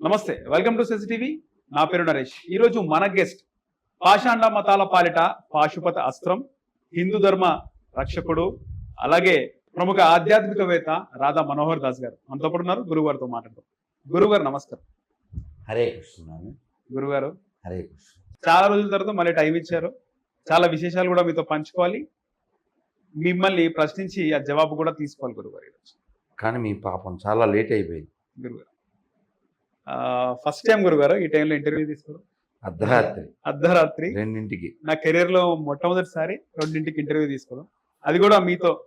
నమస్తే welcome to TV నా పేరు నరేష్. ఈ రోజు మన గెస్ట్ పాషాండ మతాల పాలిట పాశుపత అస్త్రం హిందూ ధర్మ రక్షకుడు అలాగే ప్రముఖ ఆధ్యాత్మికవేత్త రాధా మనోహర్ దాస్ గారు. మనతో పాటు ఉన్నారు గురువు గారితో మాట్లాడతాం గురువు గారు నమస్కారం. హరే కృష్ణ నాన్న. గురువు గారు హరే కృష్ణ. చాలా రోజుల తర్వాత మళ్ళీ టైం ఇచ్చారు. చాలా విశేషాలు కూడా మీతో పంచుకోవాలి. మిమ్మల్ని ప్రశ్నించి ఆ జవాబు కూడా తీసుకోవాలి గురువు గారు ఈరోజు. కానీ మీ పాపం చాలా లేట్ అయిపోయింది. గురుగారు ఫస్ట్ టైం గురుగారు ఈ టైంలో ఇంటర్వ్యూ తీసుకోవడం. అర్ధరాత్రి. అర్ధరాత్రి. రెండింటికి. నా కెరీర్లో మొట్టమొదటిసారి రెండింటికి ఇంటర్వ్యూ తీసుకోవడం. అది కూడా మీతో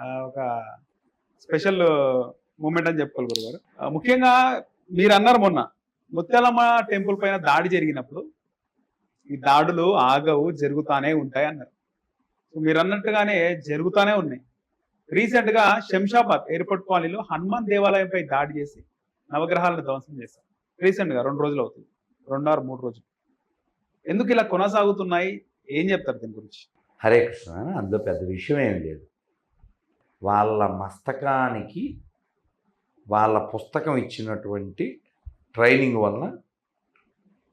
ఒక స్పెషల్ మూమెంట్ అని చెప్పుకోవాలి గురుగారు. ముఖ్యంగా మీరు అన్నారు మొన్న ముత్యాలమ్మ టెంపుల్ పైన దాడి జరిగినప్పుడు ఈ దాడులు ఆగవు జరుగుతానే ఉంటాయి అన్నారు. సో మీరు అన్నట్టుగానే జరుగుతానే ఉన్నాయి. రీసెంట్గా శంషాబాద్ ఎయిర్పోర్ట్ కాలనీలో హనుమాన్ దేవాలయంపై దాడి చేసి నవగ్రహాలను ధ్వంసం చేశారు. రీసెంట్గా రెండు రోజులు అవుతుంది. రెండారు మూడు రోజులు. ఎందుకు ఇలా కొనసాగుతున్నాయి? ఏం చెప్తారు దీని గురించి? హరే కృష్ణ అందులో పెద్ద విషయం ఏం లేదు. వాళ్ళ మస్తకానికి వాళ్ళ పుస్తకం ఇచ్చినటువంటి ట్రైనింగ్ వలన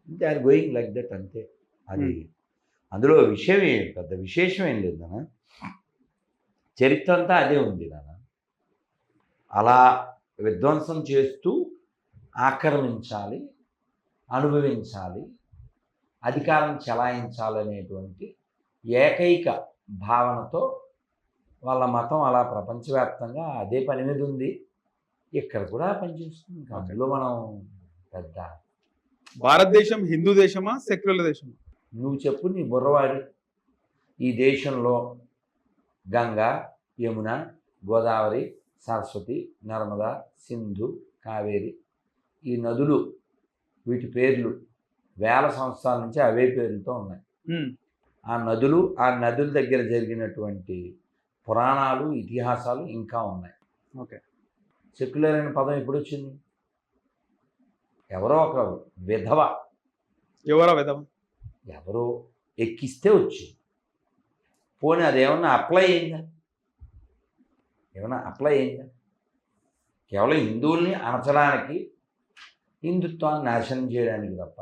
they are going like that అంతే. అది అందులో విషయం ఏం పెద్ద విశేషం ఏం లేదు నాన్న. చరిత్ర అంతా అదే ఉంది నాన్న. అలా విధ్వంసం చేస్తూ ఆక్రమించాలి అనుభవించాలి అధికారం చెలాయించాలనేటువంటి ఏకైక భావనతో వాళ్ళ మతం అలా ప్రపంచవ్యాప్తంగా అదే పని మీద ఉంది. ఇక్కడ కూడా పనిచేస్తుంది అందులో మనం పెద్ద భారతదేశం హిందూ దేశమా సెక్యులర్ దేశమా? నువ్వు చెప్పు నీ బుర్రవాడి. ఈ దేశంలో గంగా యమున గోదావరి సరస్వతి నర్మద సింధు కావేరి ఈ నదులు వీటి పేర్లు వేల సంవత్సరాల నుంచి అవే పేర్లతో ఉన్నాయి. ఆ నదులు ఆ నదుల దగ్గర జరిగినటువంటి పురాణాలు ఇతిహాసాలు ఇంకా ఉన్నాయి. ఓకే. సెక్యులర్ అనే పదం ఎప్పుడు వచ్చింది ఎవరో ఒక విధవ. ఎవరో విధవ? ఎవరో ఎక్కిస్తే వచ్చింది. పోనీ అదేమన్నా అప్లై అయిందా? ఏమన్నా అప్లై అయిందా కేవలం హిందువుల్ని అణచడానికి హిందుత్వాన్ని నాశనం చేయడానికి తప్ప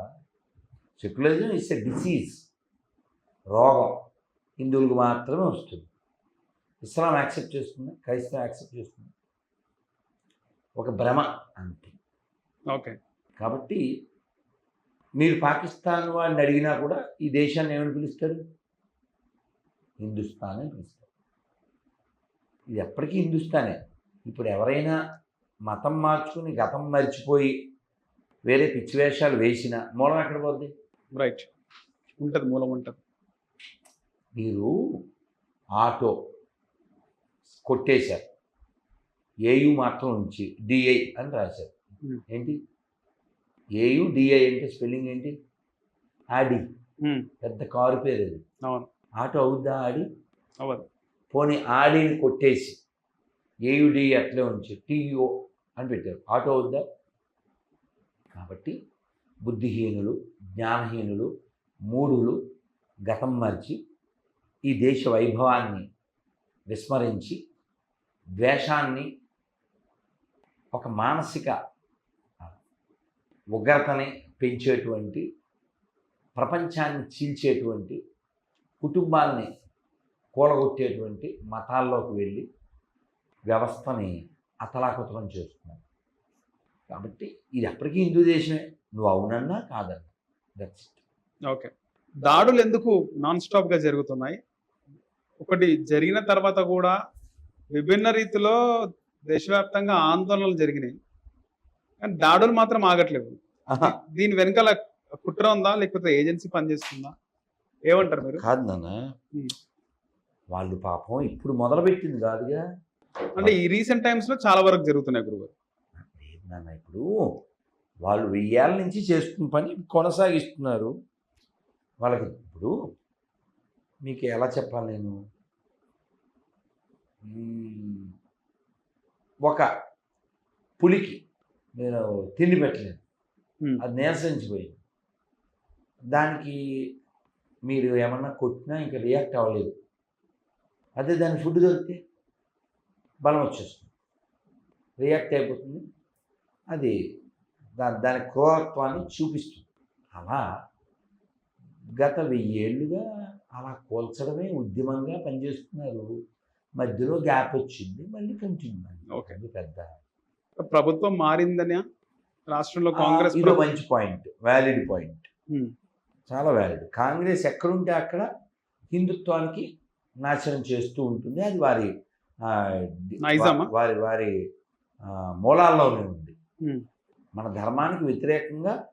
సెక్యులరిజం ఇస్ ఎ డిసీజ్ రోగం హిందువులకు మాత్రమే వస్తుంది. ఇస్లాం యాక్సెప్ట్ చేస్తుంది క్రైస్తవం యాక్సెప్ట్ చేస్తుంది. ఒక భ్రమ అంతే. ఓకే. కాబట్టి మీరు పాకిస్తాన్ వాడిని అడిగినా కూడా ఈ దేశాన్ని ఏమని పిలుస్తారు? హిందుస్థాన్ అని పిలుస్తారు. ఇది ఎప్పటికీ హిందుస్థానే. ఇప్పుడు ఎవరైనా మతం మార్చుకుని గతం మర్చిపోయి వేరే పిచ్చి వేషాలు వేసిన మూలం ఎక్కడ పోద్ది? రైట్. ఉంటది మూలం ఉంటది. మీరు ఆటో కొట్టేశారు. ఏయు మాత్రం ఉంచి డిఐ అని రాశారు. ఏంటి? ఏయు డిఐ అంటే స్పెల్లింగ్ ఏంటి? ఆడి. పెద్ద కారు పేరు అది ఆటో అవుద్దా ఆడి? అవ్వదు. పోనీ ఆడిని కొట్టేసి ఏయుడి అట్లే ఉంచి టీఓ అని పెట్టారు. ఆటో అవుద్దా కాబట్టి బుద్ధిహీనులు జ్ఞానహీనులు మూఢులు గతం మర్చి ఈ దేశ వైభవాన్ని విస్మరించి ద్వేషాన్ని ఒక మానసిక ఉగ్రతని పెంచేటువంటి ప్రపంచాన్ని చీల్చేటువంటి కుటుంబాల్ని కూలగొట్టేటువంటి మతాల్లోకి వెళ్ళి వ్యవస్థని అతలాకుతలం చేస్తున్నారు కాబట్టి ఇది ఎప్పటికీ హిందూ దేశమే. నువ్వు అవునన్నా కాదన్నా. That's okay. దాడులు ఎందుకు నాన్ స్టాప్గా జరుగుతున్నాయి? ఒకటి జరిగిన తర్వాత కూడా విభిన్న రీతిలో దేశవ్యాప్తంగా ఆందోళనలు జరిగినాయి. కానీ దాడులు మాత్రం ఆగట్లేవు. దీని వెనకాల కుట్ర ఉందా? లేకపోతే ఏజెన్సీ పనిచేస్తుందా? ఏమంటారు మీరు? కాదు నాన్న. వాళ్ళు పాపం ఇప్పుడు మొదలుపెట్టింది కాదుగా. అంటే ఈ రీసెంట్ టైమ్స్లో చాలా వరకు జరుగుతున్నాయి గురువు లేదు నాన్న ఇప్పుడు వాళ్ళు వెయ్యేళ్ళ నుంచి చేస్తున్న పని కొనసాగిస్తున్నారు. వాళ్ళకి ఇప్పుడు మీకు ఎలా చెప్పాలి నేను? ఒక పులికి నేను తిండి పెట్టలేదు. Hmm. అది నీరసించిపోయింది. దానికి మీరు ఏమన్నా కొట్టినా ఇంకా రియాక్ట్ అవ్వలేదు. అదే దాని ఫుడ్ దొరికితే బలం వచ్చేస్తుంది. రియాక్ట్ అయిపోతుంది. అది దాని దాని క్రూరత్వాన్ని చూపిస్తుంది. అలా గత వెయ్యేళ్ళుగా అలా కోల్చడమే ఉద్యమంగా పనిచేస్తున్నారు. మధ్యలో గ్యాప్ వచ్చింది మళ్ళీ కంటిన్యూ. అది పెద్ద. ప్రభుత్వం మారిందని రాష్ట్రంలో కాంగ్రెస్ ఇది మంచి పాయింట్ వ్యాలిడ్ పాయింట్ చాలా వ్యాలిడ్ కాంగ్రెస్ ఎక్కడుంటే అక్కడ హిందుత్వానికి నాశనం చేస్తూ ఉంటుంది. అది వారి? వారి వారి మూలాల్లోనే ఉంది. మన ధర్మానికి వ్యతిరేకంగా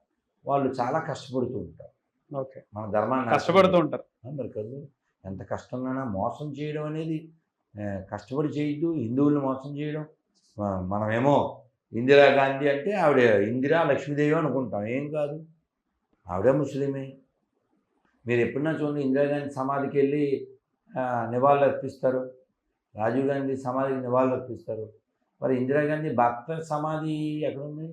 వాళ్ళు చాలా కష్టపడుతూ ఉంటారు. ఓకే. మన ధర్మాన్ని కష్టపడుతూ ఉంటారు. మరి కదా. ఎంత కష్టంగానైనా మోసం చేయడం అనేది కష్టపడి చేయొద్దు. హిందువుల్ని మోసం చేయడం. మనమేమో ఇందిరాగాంధీ అంటే ఆవిడ ఇందిరా లక్ష్మీదేవి అనుకుంటాం. ఏం కాదు. ఆవిడే ముస్లిమే. మీరు ఎప్పుడన్నా చూడండి ఇందిరాగాంధీ సమాధికి వెళ్ళి నివాళులు అర్పిస్తారు రాజీవ్ గాంధీ సమాధికి నివాళులు అర్పిస్తారు మరి ఇందిరాగాంధీ భర్త సమాధి ఎక్కడుంది?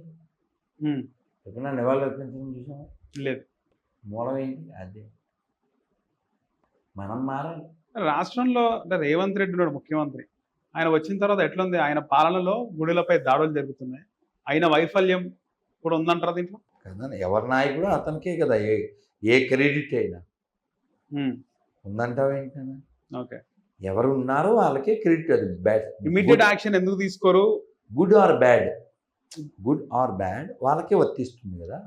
ఉమ్, ఎప్పుడన్నా నివాళులు అర్పించడం చూసామా లేదు. మూలం ఏంటి? అదే. మనం మారాలి. రాష్ట్రంలో అంటే రేవంత్ రెడ్డి ఉన్నాడు ముఖ్యమంత్రి. ఆయన వచ్చిన తర్వాత ఎట్లుంది? ఆయన పాలనలో గుడులపై దాడులు జరుగుతున్నాయి. ఆయన వైఫల్యం కూడా ఉందంటారా దీంట్లో? కదా ఎవరి నాయకుడు అతనికే కదా ఏ ఏ క్రెడిట్ అయినా. ఉమ్, ఉందంటావేంటన్నా ఓకే ఎవరు ఉన్నారో వాళ్ళకే క్రెడిట్ అది బ్యాడ్ ఇమీడియట్ యాక్షన్ ఎందుకు తీసుకోరు? Good or bad good or bad వాళ్ళకే వర్తిస్తుంది కదా.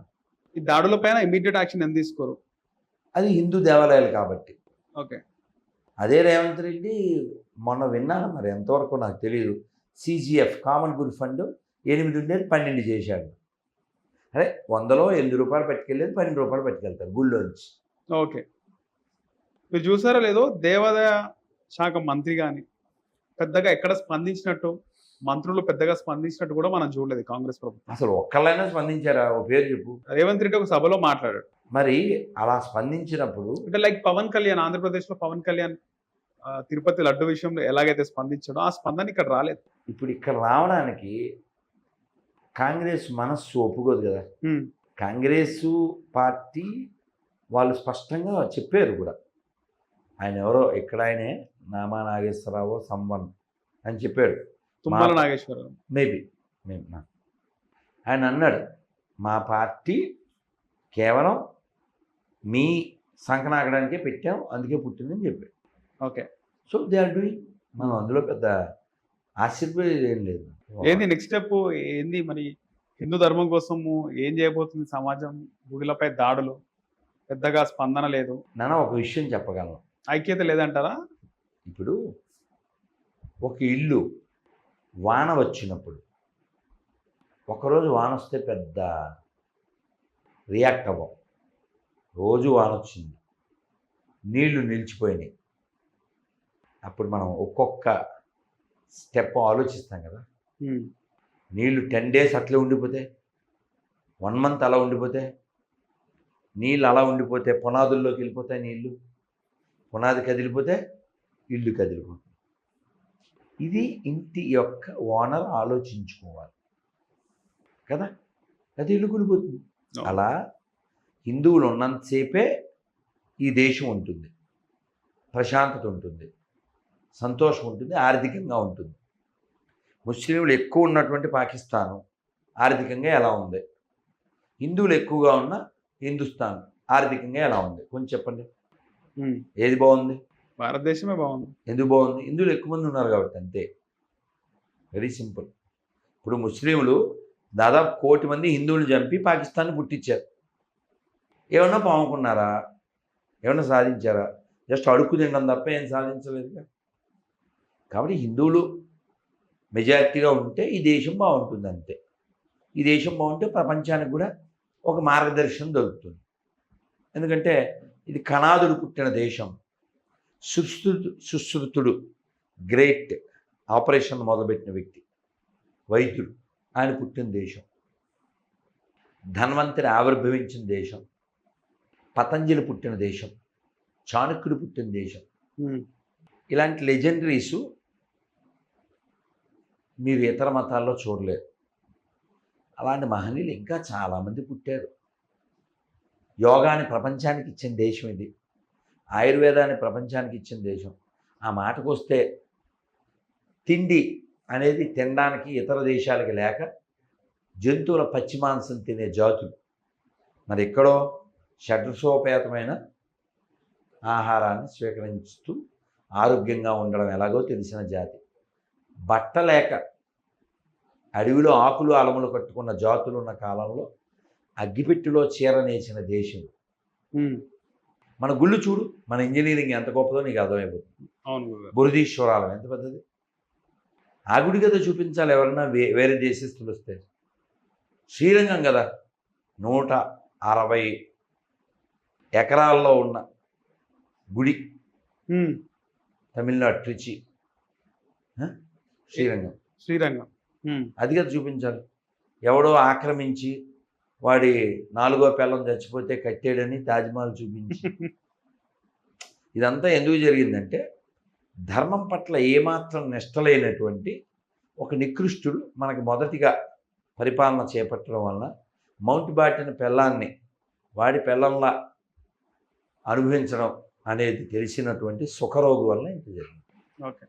ఈ దాడుల పైన ఇమీడియట్ యాక్షన్ ఎందుకు తీసుకోరు? అది హిందూ దేవాలయాలు కాబట్టి. ఓకే అదే రేవంత్ రెడ్డి మొన్న విన్నాను మరి ఎంతవరకు నాకు తెలియదు సిజిఎఫ్ కామన్ గుడ్ ఫండ్ ఎనిమిది ఉండేది పన్నెండు చేశాడు. అదే వందలో ఎనిమిది రూపాయలు పట్టుకెళ్ళేది పన్నెండు రూపాయలు పట్టుకెళ్తారు గుళ్ళోంచి. ఓకే మీరు చూసారో లేదో దేవాదాయ శాఖ మంత్రి కానీ పెద్దగా ఎక్కడ స్పందించినట్టు మంత్రులు పెద్దగా స్పందించినట్టు కూడా మనం చూడలేదు కాంగ్రెస్ ప్రభుత్వం. అసలు ఒక్కళ్ళైనా స్పందించారా? ఓ పేరు చెప్పు. రేవంత్ రెడ్డి ఒక సభలో మాట్లాడాడు. మరి అలా స్పందించినప్పుడు అంటే లైక్ పవన్ కళ్యాణ్ ఆంధ్రప్రదేశ్లో పవన్ కళ్యాణ్ తిరుపతి లడ్డు విషయంలో ఎలాగైతే స్పందించాడో ఆ స్పందన ఇక్కడ రాలేదు. ఇప్పుడు ఇక్కడ రావడానికి కాంగ్రెస్ మనస్సు ఒప్పుకోదు కదా. కాంగ్రెస్ పార్టీ వాళ్ళు స్పష్టంగా చెప్పారు కూడా. ఆయన ఎవరో ఇక్కడ ఆయనే నామా నాగేశ్వరరావు సంవన్ అని చెప్పాడు. తుమ్మల నాగేశ్వరరావు. మేబీ నా- ఆయన అన్నాడు మా పార్టీ కేవలం మీ సంకనాగడానికే పెట్టాం అందుకే పుట్టిందని చెప్పాడు. Okay. So they are doing. మనం అందులో పెద్ద ఆశ్చర్యపోయేది ఏం లేదు. ఏంది నెక్స్ట్ స్టెప్ ఏంది మరి? హిందూ ధర్మం కోసము ఏం చేయబోతుంది సమాజం? గుడిలపై దాడులు. పెద్దగా స్పందన లేదు. నాన్న ఒక విషయం చెప్పగలను. ఐక్యత లేదంటారా? ఇప్పుడు ఒక ఇల్లు వాన వచ్చినప్పుడు ఒకరోజు వాన వస్తే పెద్ద రియాక్ట్ అవ్వం. రోజు వాన వచ్చింది. నీళ్ళు నిలిచిపోయినాయి. అప్పుడు మనం ఒక్కొక్క స్టెప్ ఆలోచిస్తాం కదా. నీళ్ళు టెన్ డేస్ అట్లే ఉండిపోతే వన్ మంత్ అలా ఉండిపోతే నీళ్ళు అలా ఉండిపోతే పునాదుల్లోకి వెళ్ళిపోతాయి నీళ్ళు పునాది కదిలిపోతే ఇల్లు కదిలిపోతుంది. ఇది ఇంటి యొక్క ఓనర్ ఆలోచించుకోవాలి. కదా? అది ఇల్లు కూలిపోతుంది. అలా హిందువులు ఉన్నంతసేపే ఈ దేశం ఉంటుంది. ప్రశాంతత ఉంటుంది. సంతోషం ఉంటుంది. ఆర్థికంగా ఉంటుంది. ముస్లింలు ఎక్కువ ఉన్నటువంటి పాకిస్తాను ఆర్థికంగా ఎలా ఉంది? హిందువులు ఎక్కువగా ఉన్న హిందుస్థాన్ ఆర్థికంగా ఎలా ఉంది? కొంచెం చెప్పండి. ఏది బాగుంది? భారతదేశమే బాగుంది. ఎందుకు బాగుంది? హిందువులు ఎక్కువ మంది ఉన్నారు కాబట్టి అంతే. వెరీ సింపుల్ ఇప్పుడు ముస్లింలు దాదాపు కోటి మంది హిందువులు చంపి పాకిస్తాన్ పుట్టించారు. ఏమన్నా పాముకున్నారా? ఏమన్నా సాధించారా? జస్ట్ అడుక్కు తినడం తప్ప ఏం సాధించలేదు కాబట్టి హిందువులు మెజారిటీగా ఉంటే ఈ దేశం బాగుంటుంది అంతే. ఈ దేశం బాగుంటే ప్రపంచానికి కూడా ఒక మార్గదర్శనం దొరుకుతుంది. ఎందుకంటే ఇది కణాదుడు పుట్టిన దేశం. సుశ్రుతు సుశ్రుతుడు గ్రేట్ ఆపరేషన్ మొదలుపెట్టిన వ్యక్తి వైద్యుడు. ఆయన పుట్టిన దేశం. ధన్వంతరి ఆవిర్భవించిన దేశం. పతంజలి పుట్టిన దేశం. చాణక్యుడు పుట్టిన దేశం. ఇలాంటి లెజెండరీసు మీరు ఇతర మతాల్లో చూడలేరు అలాంటి మహనీయులు ఇంకా చాలామంది పుట్టారు. యోగాని ప్రపంచానికి ఇచ్చిన దేశం ఇది. ఆయుర్వేదాన్ని ప్రపంచానికి ఇచ్చిన దేశం. ఆ మాటకు వస్తే తిండి అనేది తినడానికి ఇతర దేశాలకి లేక జంతువుల పచ్చి మాంసం తినే జాతులు. మరి ఎక్కడో షడ్రసోపేతమైన ఆహారాన్ని స్వీకరిస్తూ ఆరోగ్యంగా ఉండడం ఎలాగో తెలిసిన జాతి. బట్ట లేక అడవిలో ఆకులు అలములు కట్టుకున్న జాతులు ఉన్న కాలంలో అగ్గిపెట్టిలో చీర నేసిన దేశం. మన గుళ్ళు చూడు మన ఇంజనీరింగ్ ఎంత గొప్పదో నీకు అర్థమైపోతుంది. అవును బురదీశ్వరాలయం ఎంత పెద్దది? ఆ గుడి కదా చూపించాలి ఎవరన్నా వే వేరే దేశస్తులు వస్తే. శ్రీరంగం కదా నూట అరవై ఎకరాల్లో ఉన్న గుడి. తమిళనాడు ట్రిచి? శ్రీరంగం. శ్రీరంగం. అది కదా చూపించాలి. ఎవడో ఆక్రమించి వాడి నాలుగో పిల్లం చచ్చిపోతే కట్టాడని తాజ్మహల్ చూపించి. ఇదంతా ఎందుకు జరిగిందంటే ధర్మం పట్ల ఏమాత్రం నిష్టలైనటువంటి ఒక నికృష్టుడు మనకి మొదటిగా పరిపాలన చేపట్టడం వలన మౌంట్ బాటిన పెళ్ళాన్ని వాడి పెళ్ళంలా అనుభవించడం అనేది తెలిసినటువంటి సుఖరోగు వలన ఇంత జరిగింది. ఓకే.